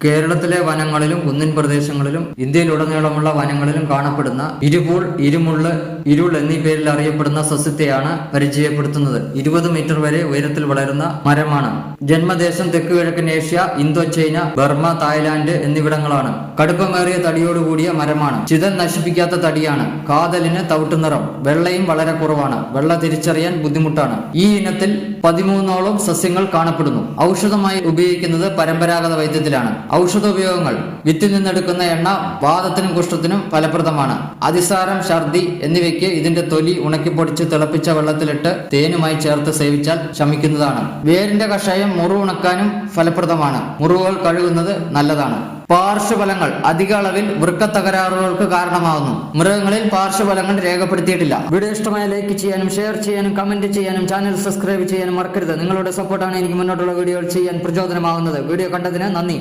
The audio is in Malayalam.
കേരളത്തിലെ വനങ്ങളിലും കുന്നിൻ പ്രദേശങ്ങളിലും ഇന്ത്യയിലുടനീളമുള്ള വനങ്ങളിലും കാണപ്പെടുന്ന ഇരുപൂൾ ഇരുമുള്ള് ഇരുൾ എന്നീ പേരിൽ അറിയപ്പെടുന്ന സസ്യത്തെയാണ് പരിചയപ്പെടുത്തുന്നത്. ഇരുപത് മീറ്റർ വരെ ഉയരത്തിൽ വളരുന്ന മരമാണ്. ജന്മദേശം തെക്ക് കിഴക്കൻ Asia Indo China Burma Thailand എന്നിവിടങ്ങളാണ്. കടുപ്പമേറിയ തടിയോടുകൂടിയ മരമാണ്. ചിതൽ നശിപ്പിക്കാത്ത തടിയാണ്. കാതലിന് തവിട്ടു നിറം. വെള്ളയും വളരെ കുറവാണ്. വെള്ള തിരിച്ചറിയാൻ ബുദ്ധിമുട്ടാണ്. ഈ ഇനത്തിൽ പതിമൂന്നോളം സസ്യങ്ങൾ കാണപ്പെടുന്നു. ഔഷധമായി ഉപയോഗിക്കുന്നത് പരമ്പരാഗത വൈദ്യത്തിലാണ്. ഔഷധ ഉപയോഗങ്ങൾ വിത്തിൽ നിന്നെടുക്കുന്ന എണ്ണ വാദത്തിനും കുഷ്ഠത്തിനും ഫലപ്രദമാണ്. അതിസാരം ഛർദി എന്നിവയ്ക്ക് ഇതിന്റെ തൊലി ഉണക്കി പൊടിച്ച് തിളപ്പിച്ച വെള്ളത്തിലിട്ട് തേനുമായി ചേർത്ത് സേവിച്ചാൽ ശമിക്കുന്നതാണ്. വേരിന്റെ കഷായം മുറിവ് ഉണക്കാനും ഫലപ്രദമാണ്. മുറിവുകൾ കഴുകുന്നത് നല്ലതാണ്. പാർശ്വഫലങ്ങൾ അധിക അളവിൽ വൃക്ക തകരാറുകൾക്ക് കാരണമാകുന്നു മൃഗങ്ങളിൽ പാർശ്വഫലങ്ങൾ രേഖപ്പെടുത്തിയിട്ടില്ല. വീഡിയോ ഇഷ്ടമായ ലൈക്ക് ചെയ്യാനും ഷെയർ ചെയ്യാനും കമന്റ് ചെയ്യാനും ചാനൽ സബ്സ്ക്രൈബ് ചെയ്യാനും മറക്കരുത്. നിങ്ങളുടെ സപ്പോർട്ടാണ് എനിക്ക് മുന്നോട്ടുള്ള വീഡിയോകൾ ചെയ്യാൻ പ്രചോദനമാകുന്നത് വീഡിയോ കണ്ടതിന് നന്ദി.